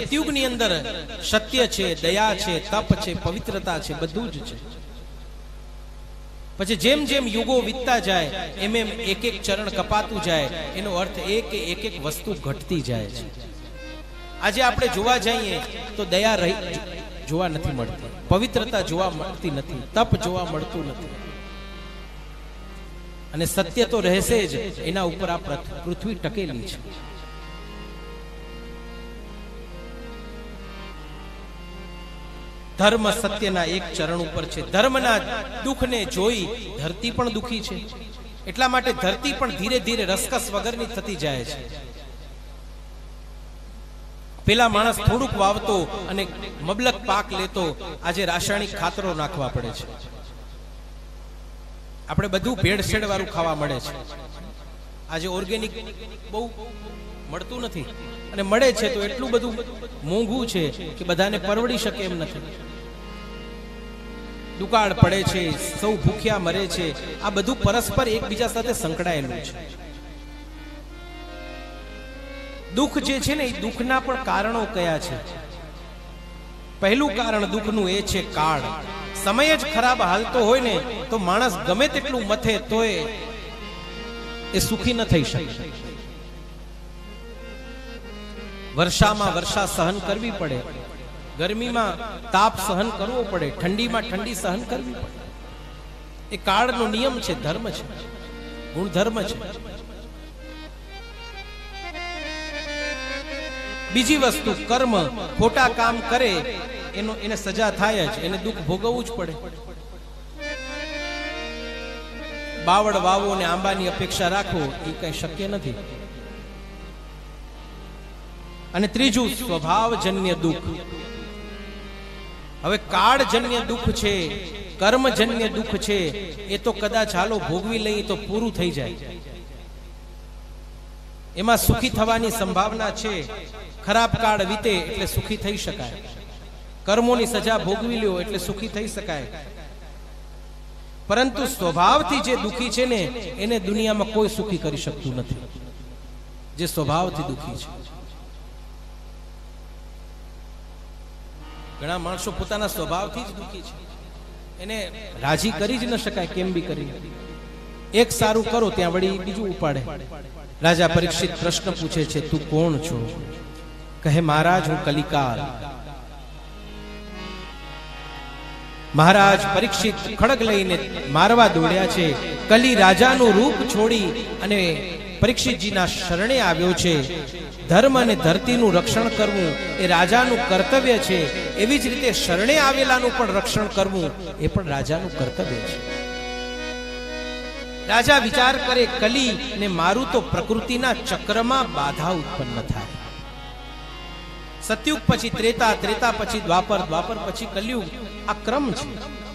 સતયુગની અંદર સત્ય છે, દયા છે, તપ છે, પવિત્રતા છે, બધું જ છે. પછી જેમ જેમ યુગો વીતતા જાય, એમ એમ એક એક ચરણ કપાતું જાય, એનો અર્થ એ કે એક એક વસ્તુ ઘટતી જાય છે. આજે આપણે જોવા જઈએ તો દયા રહી, જોવા નથી મળતી. પવિત્રતા જોવા મળતી નથી. તપ જોવા મળતું નથી. અને સત્ય તો રહેશે જ. એના ઉપર આ પૃથ- પૃથ્વી ટકેલી છે. ધર્મ સત્યના એક ચરણ ઉપર છે. ધર્મના દુઃખને જોઈ ધરતી પણ દુખી છે. એટલા માટે ધરતી પણ ધીરે ધીરે રસકસ વગરની થતી જાય છે. પેલા માણસ થોડુંક વાવતો અને મબલક પાક લેતો આજે રાસાયણિક ખાતરો નાખવા પડે છે. આપણે બધું ભેળસેળ વાળું ખાવા મળે છે. આજે ઓર્ગેનિક બહુ મળતું નથી. અને મળે છે તો એટલું બધું મોંઘું છે કે બધાને પરવડી શકે એમ નથી. દુકાળ પડે છે, સૌ ભૂખ્યા મરે છે. આ બધું પરસ્પર એકબીજા સાથે સંકળાયેલું છે. દુઃખ જે છે ને એ દુઃખના પણ કારણો કયા છે? પહેલું કારણ દુઃખનું એ છે કાળ. સમય જ ખરાબ હાલતો હોય ને તો માણસ ગમે તેટલું મથે તોય એ સુખી ન થઈ શકે. વર્ષામાં વર્ષા સહન કરવી પડે. ગરમીમાં તાપ સહન કરવો પડે. ઠંડીમાં ઠંડી સહન કરવી પડે. એ કાળનો નિયમ છે, ધર્મ છે, ગુણધર્મ છે. બીજી વસ્તુ, કર્મ ખોટા કામ કરે, એનો એને સજા થાય જ, એને દુઃખ ભોગવવું જ પડે. બાવળ વાવો ને આંબાની અપેક્ષા રાખો એ કઈ શક્ય નથી. અને ત્રીજું, સ્વભાવજન્ય દુઃખ. હવે કાળજન્ય દુઃખ છે, કર્મજન્ય દુઃખ છે, એ તો કદાચ હાલો ભોગવી લઈએ તો પૂરું થઈ જાય. એમાં સુખી થવાની સંભાવના છે, ખરાબ કાળ વીતે એટલે સુખી થઈ શકાય. કર્મોની સજા ભોગવી લ્યો એટલે સુખી થઈ શકાય. પરંતુ સ્વભાવથી જે દુખી છે ને, એને દુનિયામાં કોઈ સુખી કરી શકતું નથી. જે સ્વભાવથી દુખી છે. ઘણા માણસો પોતાના સ્વભાવથી જ દુખી છે. એને રાજી કરી જ ન શકાય, કેમ બી કરી. એક સારું કરો, ત્યાં વળી બીજું ઉપાડે. રાજા પરીક્ષિત પ્રશ્ન પૂછે છે, તું કોણ છો? કહે, મહારાજ, હું કલિકાલ. મહારાજ પરીક્ષિત ખડગ લઈને મારવા દોડ્યા છે. કલી રાજાનું રૂપ છોડી અને પરીક્ષિતજીના શરણે આવ્યો છે. ધર્મ અને ધરતીનું રક્ષણ કરવું એ રાજાનું કર્તવ્ય છે. એવી જ રીતે શરણે આવેલાનું પણ રક્ષણ કરવું એ પણ રાજાનું કર્તવ્ય છે. રાજા વિચાર કરે, કલી ને મારું તો પ્રકૃતિના ચક્રમાં બાધા ઉત્પન્ન થાય. સતયુગ પછી ત્રેતા ત્રેતા પછી દ્વાપર દ્વાપર પછી કલયુગ. આ ક્રમ છે.